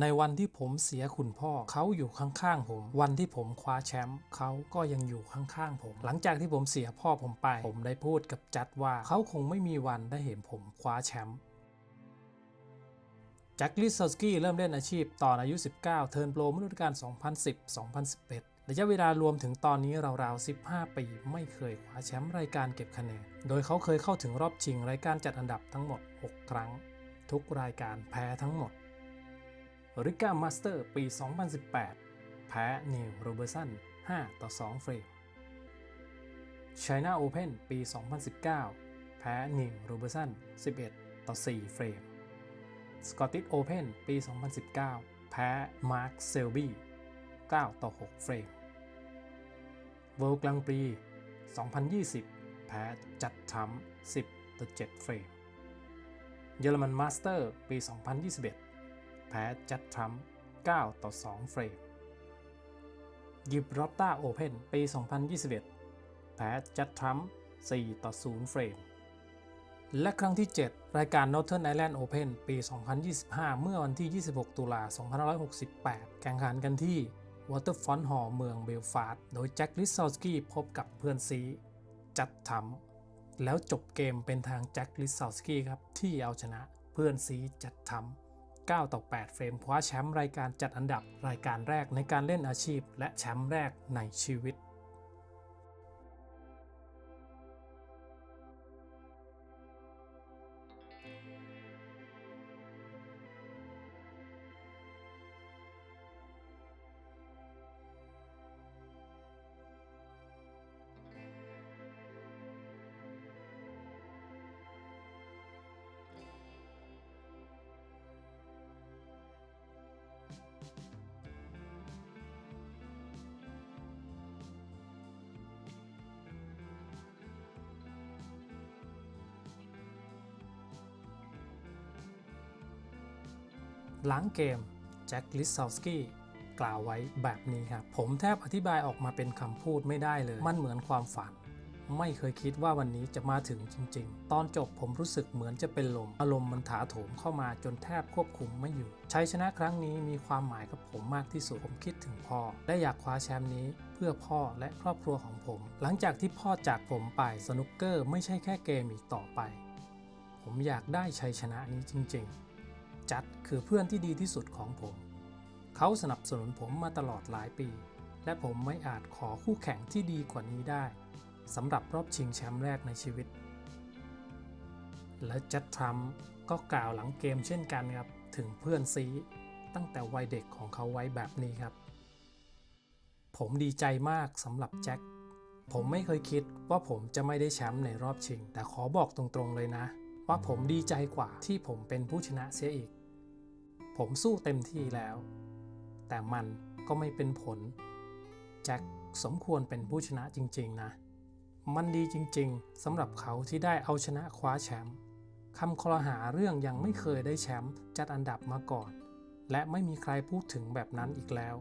ในวันที่ผมเสียคุณพ่อเขาอยู่ข้างๆผม วันที่ผมคว้าแชมป์เขาก็ยังอยู่ข้างๆผม หลังจากที่ผมเสียพ่อผมไป ผมได้พูดกับจัดว่าเขาคงไม่มีวันได้เห็นผมคว้าแชมป์แจ็คลิสซสกี้เริ่มเล่นอาชีพตอนอายุ 19 เทิร์นโปรมฤดูกาล2010-2011 ระยะเวลารวมถึงตอนนี้ราวๆ 15 ปี ไม่เคยคว้าแชมป์รายการเก็บคะแนน โดยเขาเคยเข้าถึงรอบชิงรายการจัดอันดับทั้งหมด 6 ครั้ง ทุกรายการแพ้ทั้งหมด ริก้ามาสเตอร์ปี 2018 แพ้นิวโรเบอร์สัน 5 ต่อ 2 เฟรม China Open ปี 2019 แพ้นิวโรเบอร์สัน 11 ต่อ 4 เฟรม Scottish Open ปี 2019 แพ้มาร์คเซลบี้ 9 ต่อ 6 เฟรม World Grand Prix 2020 แพ้จัดทรัม10 ต่อ 7 เฟรม เยอรมันมาสเตอร์ปี 2021 แพ้จัดทรัมป์9ต่อ 2 เฟรมยิบรอตตาโอเพนปี 2021 แพ้จัดทรัมป์4ต่อ 0 เฟรม และครั้งที่ 7 รายการ Northern Ireland Open ปี 2025 เมื่อวันที่ 26 ตุลา 2568 แข่งขันกันที่ Waterfront Hall เมืองเบลฟาสต์ โดยแจ็คลิซซอลสกี้พบกับเพื่อนซีจัดทำแล้วจบเกมเป็นทางแจ็คลิซซอลสกี้ครับที่เอาชนะเพื่อนซีจัดทำ 9 ต่อ 8 เฟรมคว้าแชมป์รายการจัดอันดับรายการแรกในการเล่นอาชีพ และแชมป์แรกในชีวิต หลังเกมแจ็คลิซซอลสกี้กล่าวไว้แบบนี้ครับ ผมแทบอธิบายออกมาเป็นคำพูดไม่ได้เลย มันเหมือนความฝัน ไม่เคยคิดว่าวันนี้จะมาถึงจริง ๆ ตอนจบผมรู้สึกเหมือนจะเป็นลม อารมณ์มันถาโถมเข้ามาจนแทบควบคุมไม่อยู่ ชัยชนะครั้งนี้มีความหมายกับผมมากที่สุด ผมคิดถึงพ่อ และอยากคว้าแชมป์นี้เพื่อพ่อและครอบครัวของผม หลังจากที่พ่อจากผมไปสนุกเกอร์ไม่ใช่แค่เกมอีกต่อไป ผมอยากได้ชัยชนะนี้จริง ๆ จัดคือเพื่อนที่ดีที่สุดของผม เขาสนับสนุนผมมาตลอดหลายปี และผมไม่อาจขอคู่แข่งที่ดีกว่านี้ได้สำหรับรอบชิงแชมป์แรกในชีวิต และจัดทรัมป์ก็กล่าวหลังเกมเช่นกันครับ ถึงเพื่อนซีตั้งแต่วัยเด็กของเขาไว้แบบนี้ครับ ผมดีใจมากสำหรับแจ็คผมไม่เคยคิดว่าผมจะไม่ได้แชมป์ในรอบชิง แต่ขอบอกตรงๆเลยนะ ว่าผมดีใจกว่าที่ผมเป็นผู้ชนะเสียอีก ผมสู้เต็มที่แล้ว แต่มันก็ไม่เป็นผล แจ็คสมควรเป็นผู้ชนะจริง ๆ นะ มันดีจริง ๆสำหรับเขาที่ได้เอาชนะคว้าแชมป์คำคลหาเรื่องยังไม่เคยได้แชมป์จัดอันดับมาก่อน และไม่มีใครพูดถึงแบบนั้นอีกแล้ว